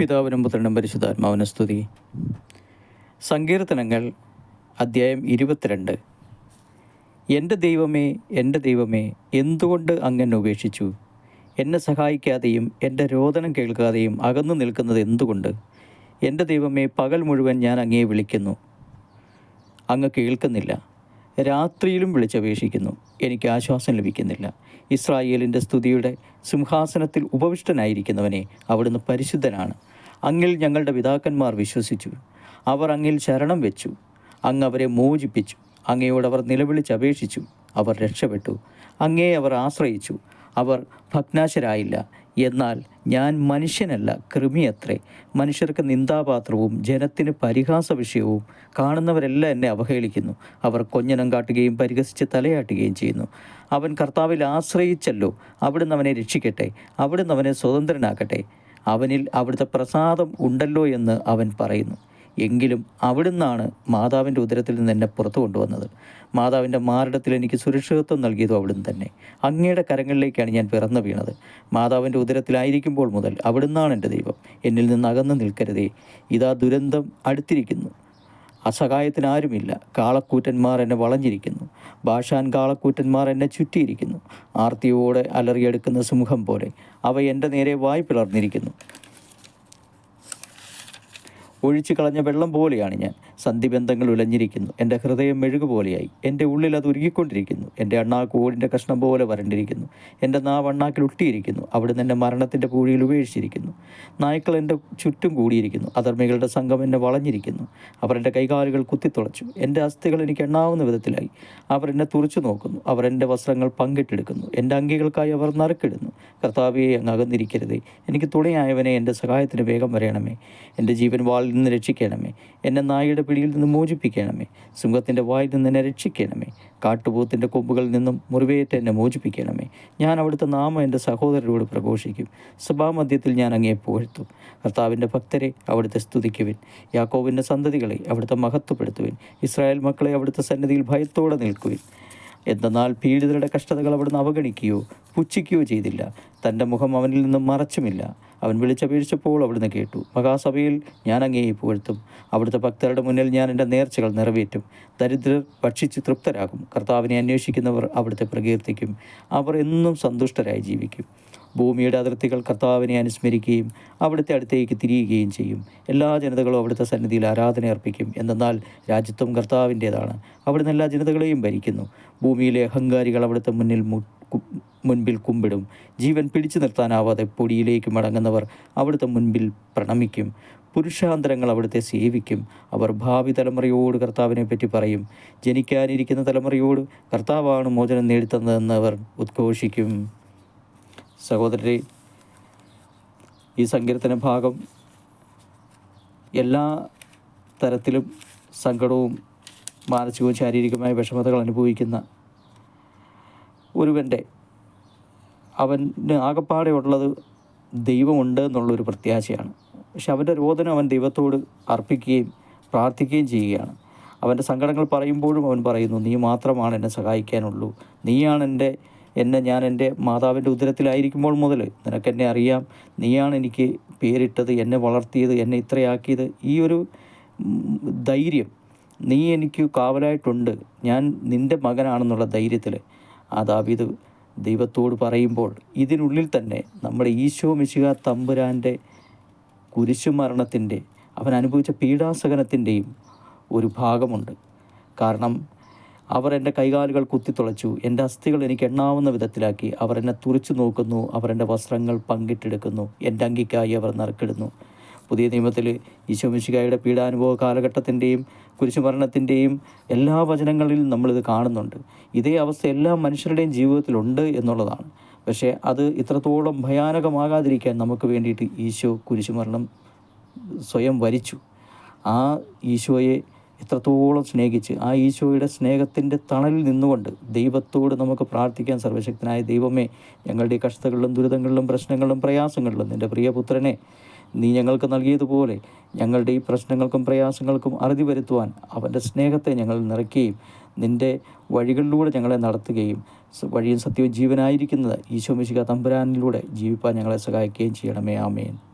പിതാവിനും പുത്രനും പരിശുദ്ധാത്മാവിനും സ്തുതി. സങ്കീർത്തനങ്ങൾ അദ്ധ്യായം ഇരുപത്തിരണ്ട്. എന്റെ ദൈവമേ എന്റെ ദൈവമേ എന്തുകൊണ്ട് അങ്ങനെ ഉപേക്ഷിച്ചു? എന്നെ സഹായിക്കാതെയും എന്റെ രോദനം കേൾക്കാതെയും അകന്നു നിൽക്കുന്നത് എന്തുകൊണ്ട്? എന്റെ ദൈവമേ പകൽ മുഴുവൻ ഞാൻ അങ്ങേ വിളിക്കുന്നു. അങ്ങ് കേൾക്കുന്നില്ല. രാത്രിയിലും വിളിച്ചപേക്ഷിക്കുന്നു. എനിക്ക് ആശ്വാസം ലഭിക്കുന്നില്ല. ഇസ്രായേലിന്റെ സ്തുതിയുടെ സിംഹാസനത്തിൽ ഉപവിഷ്ടനായിരിക്കുന്നവനെ അവിടുന്ന് പരിശുദ്ധനാണ്. അങ്ങിൽ ഞങ്ങളുടെ പിതാക്കന്മാർ വിശ്വസിച്ചു. അവർ അങ്ങിൽ ശരണം വെച്ചു. അങ്ങ് അവരെ മോചിപ്പിച്ചു. അങ്ങയോടവർ നിലവിളിച്ചപേക്ഷിച്ചു അവർ രക്ഷപ്പെട്ടു. അങ്ങേ അവർ ആശ്രയിച്ചു. അവർ ഭഗ്നാശരായില്ല. എന്നാൽ ഞാൻ മനുഷ്യനല്ല കൃമിയത്രേ. മനുഷ്യർക്ക് നിന്ദാപാത്രവും ജനത്തിന് പരിഹാസ വിഷയവും കാണുന്നവരെല്ലാം എന്നെ അവഹേളിക്കുന്നു. അവർ കൊഞ്ഞനം കാട്ടുകയും പരിഹസിച്ച് തലയാട്ടുകയും ചെയ്യുന്നു. അവൻ കർത്താവിൽ ആശ്രയിച്ചല്ലോ. അവിടുന്ന് അവനെ രക്ഷിക്കട്ടെ. അവിടുന്ന് അവനെ സ്വതന്ത്രനാക്കട്ടെ. അവനിൽ അവിടുത്തെ പ്രസാദം ഉണ്ടല്ലോ എന്ന് അവൻ പറയുന്നു. എങ്കിലും അവിടുന്നാണ് മാതാവിന്റെ ഉദരത്തിൽ നിന്ന് എന്നെ പുറത്തു കൊണ്ടുവന്നത്. മാതാവിന്റെ മാറിടത്തിൽ എനിക്ക് സുരക്ഷിതത്വം നൽകിയതും അവിടുന്ന് തന്നെ. അങ്ങയുടെ കരങ്ങളിലേക്കാണ് ഞാൻ പിറന്നു വീണത്. മാതാവിന്റെ ഉദരത്തിലായിരിക്കുമ്പോൾ മുതൽ അവിടുന്നാണ് എന്റെ ദൈവം. എന്നിൽ നിന്ന് അകന്നു നിൽക്കരുതേ. ഇതാ ദുരന്തം അടുത്തിരിക്കുന്നു. അസഹായത്തിന് ആരുമില്ല. കാളക്കൂറ്റന്മാർ എന്നെ വളഞ്ഞിരിക്കുന്നു. ഭാഷാൻ കാളക്കൂറ്റന്മാർ എന്നെ ചുറ്റിയിരിക്കുന്നു. ആർത്തിയോടെ അലറിയെടുക്കുന്ന സിംഹം പോലെ അവ എന്റെ നേരെ വായ് പിളർന്നിരിക്കുന്നു. ഒഴിച്ചു കളഞ്ഞ വെള്ളം പോലെയാണ് ഞാൻ. സന്ധിബന്ധങ്ങൾ ഉലഞ്ഞിരിക്കുന്നു. എന്റെ ഹൃദയം മെഴുകു പോലെയായി. എന്റെ ഉള്ളിൽ അത് ഉരുകിക്കൊണ്ടിരിക്കുന്നു. എന്റെ അണ്ണാക്ക് ഓടിന്റെ കഷ്ണം പോലെ വരണ്ടിരിക്കുന്നു. എന്റെ നാവ് അണ്ണാക്കിൽ ഒട്ടിയിരിക്കുന്നു. അവിടെ എന്റെ മരണത്തിന്റെ പൂഴിയിൽ ഉപേക്ഷിച്ചിരിക്കുന്നു. നായ്ക്കൾ എന്റെ ചുറ്റും കൂടിയിരിക്കുന്നു. അധർമ്മികളുടെ സംഘം എന്നെ വളഞ്ഞിരിക്കുന്നു. അവർ എന്റെ കൈകാലുകൾ കുത്തിത്തുളച്ചു. എന്റെ അസ്ഥികൾ എനിക്ക് എണ്ണാവുന്ന വിധത്തിലായി. അവർ എന്നെ തുറച്ചു നോക്കുന്നു. അവർ എന്റെ വസ്ത്രങ്ങൾ പങ്കിട്ടെടുക്കുന്നു. എന്റെ അങ്കികൾക്കായി അവർ നറുക്കിടുന്നു. കർത്താവിയെ അങ്ങ് അകന്നിരിക്കരുതേ. എനിക്ക് തുണയായവനെ എന്റെ സഹായത്തിന് വേഗം വരയണമേ. എന്റെ ജീവൻ വാളിൽ നിന്ന് രക്ഷിക്കണമേ. എന്നെ നായയുടെ പിടിയിൽ നിന്ന് മോചിപ്പിക്കണമേ. സിംഹത്തിന്റെ വായിൽ നിന്ന് എന്നെ രക്ഷിക്കണമേ. കാട്ടുപോത്തിന്റെ കൊമ്പുകളിൽ നിന്നും മുറിവേറ്റ് എന്നെ മോചിപ്പിക്കണമേ. ഞാൻ അവിടുത്തെ നാമം എന്റെ സഹോദരരോട് പ്രഘോഷിക്കും. സഭാമധ്യത്തിൽ ഞാൻ അങ്ങേ പുകഴ്ത്തും. കർത്താവിന്റെ ഭക്തരെ അവിടുത്തെ സ്തുതിക്കുവിൻ. യാക്കോവിന്റെ സന്തതികളെ അവിടുത്തെ മഹത്വപ്പെടുത്തുവിൻ. ഇസ്രായേൽ മക്കളെ അവിടുത്തെ സന്നിധിയിൽ ഭയത്തോടെ നിൽക്കുവിൻ. എന്തെന്നാൽ പീഡിതരുടെ കഷ്ടതകൾ അവിടുന്ന് അവഗണിക്കുകയോ പുച്ഛിക്കുകയോ ചെയ്തില്ല. തന്റെ മുഖം അവനിൽ നിന്നും മറച്ചുമില്ല. അവൻ വിളിച്ചപേക്ഷിച്ചപ്പോൾ അവിടുന്ന് കേട്ടു. മഹാസഭയിൽ ഞാൻ അങ്ങേയെ പുകഴ്ത്തും. അവിടുത്തെ ഭക്തരുടെ മുന്നിൽ ഞാൻ എന്റെ നേർച്ചകൾ നിറവേറ്റും. ദരിദ്രർ ഭക്ഷിച്ച് തൃപ്തരാകും. കർത്താവിനെ അന്വേഷിക്കുന്നവർ അവിടുത്തെ പ്രകീർത്തിക്കും. അവർ എന്നും സന്തുഷ്ടരായി ജീവിക്കും. ഭൂമിയുടെ അതിർത്തികൾ കർത്താവിനെ അനുസ്മരിക്കുകയും അവിടുത്തെ അടുത്തേക്ക് തിരിയുകയും ചെയ്യും. എല്ലാ ജനതകളും അവിടുത്തെ സന്നിധിയിൽ ആരാധന അർപ്പിക്കും. എന്നാൽ രാജ്യത്വം കർത്താവിന്റേതാണ്. അവിടുന്ന് എല്ലാ ജനതകളെയും ഭരിക്കുന്നു. ഭൂമിയിലെ അഹങ്കാരികൾ അവിടുത്തെ മുന്നിൽ മു മുൻപിൽ കുമ്പിടും. ജീവൻ പിടിച്ചു നിർത്താനാവാതെ പൊടിയിലേക്ക് മടങ്ങുന്നവർ അവിടുത്തെ മുൻപിൽ പ്രണമിക്കും. പുരുഷാന്തരങ്ങൾ അവിടുത്തെ സേവിക്കും. അവർ ഭാവി തലമുറയോട് കർത്താവിനെ പറ്റി പറയും. ജനിക്കാനിരിക്കുന്ന തലമുറയോട് കർത്താവാണ് മോചനം നേടിത്തന്നതെന്ന് അവർ ഉദ്ഘോഷിക്കും. സഹോദരരെ ഈ സങ്കീർത്തന ഭാഗം എല്ലാ തരത്തിലും സങ്കടവും മാനസികവും ശാരീരികമായ വിഷമതകൾ അനുഭവിക്കുന്ന ഒരുവന്റെ അവന് ആകപ്പാടെ ഉള്ളത് ദൈവമുണ്ട് എന്നുള്ളൊരു പ്രത്യാശയാണ്. പക്ഷെ അവന്റെ രോദനം അവൻ ദൈവത്തോട് അർപ്പിക്കുകയും പ്രാർത്ഥിക്കുകയും ചെയ്യുകയാണ്. അവന്റെ സങ്കടങ്ങൾ പറയുമ്പോഴും അവൻ പറയുന്നു നീ മാത്രമാണ് എന്നെ സഹായിക്കാനുള്ളൂ. നീയാണ് എന്റെ എന്നെ ഞാൻ എന്റെ മാതാവിന്റെ ഉദരത്തിലായിരിക്കുമ്പോൾ മുതൽ നിനക്കെന്നെ അറിയാം. നീയാണ് എനിക്ക് പേരിട്ടത് എന്നെ വളർത്തിയത് എന്നെ ഇത്രയാക്കിയത്. ഈ ഒരു ധൈര്യം നീ എനിക്ക് കാവലായിട്ടുണ്ട്. ഞാൻ നിന്റെ മകനാണെന്നുള്ള ധൈര്യത്തിൽ ആ ദാവീദ് ദൈവത്തോട് പറയുമ്പോൾ ഇതിനുള്ളിൽ തന്നെ നമ്മുടെ ഈശോ മിശിക തമ്പുരാന്റെ കുരിശുമരണത്തിന്റെ അവൻ അനുഭവിച്ച പീഡാസകനത്തിന്റെയും ഒരു ഭാഗമുണ്ട്. കാരണം അവർ എന്റെ കൈകാലുകൾ കുത്തിത്തുളച്ചു എന്റെ അസ്ഥികൾ എനിക്ക് എണ്ണാവുന്ന വിധത്തിലാക്കി അവർ എന്നെ തുറിച്ചു നോക്കുന്നു അവർ എന്റെ വസ്ത്രങ്ങൾ പങ്കിട്ടെടുക്കുന്നു എന്റെ അങ്കിക്കായി അവർ നറുക്കിടുന്നു. പുതിയ നിയമത്തിൽ ഈശോമിശികായുടെ പീഡാനുഭവ കാലഘട്ടത്തിന്റെയും കുരിശുമരണത്തിന്റെയും എല്ലാ വചനങ്ങളിലും നമ്മളിത് കാണുന്നുണ്ട്. ഇതേ അവസ്ഥ എല്ലാ മനുഷ്യരുടെയും ജീവിതത്തിലുണ്ട് എന്നുള്ളതാണ്. പക്ഷേ അത് ഇത്രത്തോളം ഭയാനകമാകാതിരിക്കാൻ നമുക്ക് വേണ്ടിയിട്ട് ഈശോ കുരിശുമരണം സ്വയം വരിച്ചു. ആ ഈശോയെ എത്രത്തോളം സ്നേഹിച്ച് ആ ഈശോയുടെ സ്നേഹത്തിന്റെ തണലിൽ നിന്നുകൊണ്ട് ദൈവത്തോട് നമുക്ക് പ്രാർത്ഥിക്കാൻ സർവശക്തനായ ദൈവമേ ഞങ്ങളുടെ കഷ്ടതകളിലും ദുരിതങ്ങളിലും പ്രശ്നങ്ങളിലും പ്രയാസങ്ങളിലും നിന്റെ പ്രിയപുത്രനെ നീ ഞങ്ങൾക്ക് നൽകിയതുപോലെ ഞങ്ങളുടെ ഈ പ്രശ്നങ്ങൾക്കും പ്രയാസങ്ങൾക്കും അറുതി വരുത്തുവാൻ അവന്റെ സ്നേഹത്തെ ഞങ്ങൾ നിറയ്ക്കുകയും നിന്റെ വഴികളിലൂടെ ഞങ്ങളെ നടത്തുകയും വഴിയും സത്യവും ജീവനായിരിക്കുന്നത് ഈശോ മിശിക തമ്പുരാനിലൂടെ ജീവിപ്പാൻ ഞങ്ങളെ സഹായിക്കുകയും ചെയ്യണമേ. ആമേൻ.